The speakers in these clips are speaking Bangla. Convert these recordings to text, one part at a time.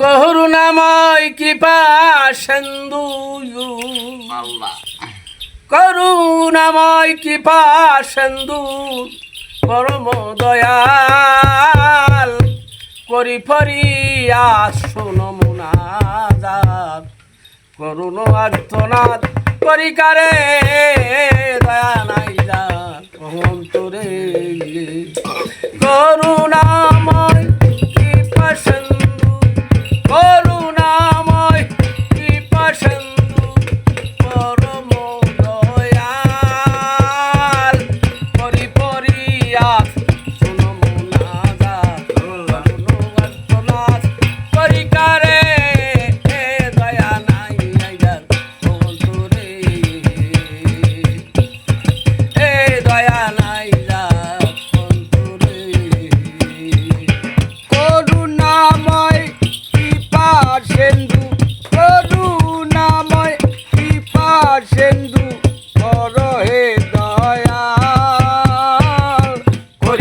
করুণাময় কৃপা সিন্ধু। করুণাময় কৃপা সেন্দু পরম দয়াল। করি ফরি আসুন মুনাজাত করুণ আর্থনাথ করি কারে দয়া নাই যা অহন্তরে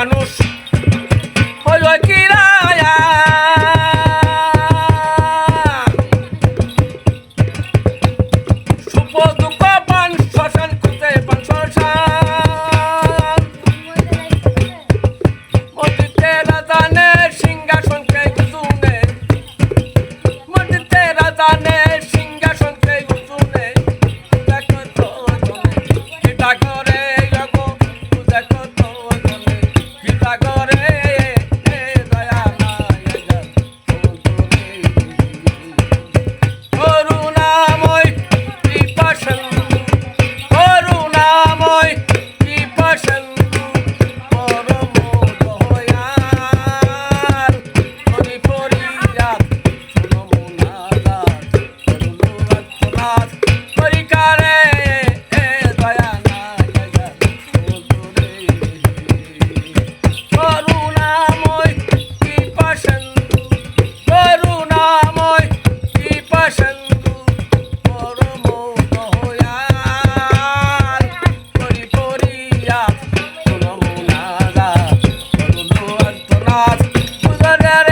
মানুষ। হয় কি সাগরে I got it.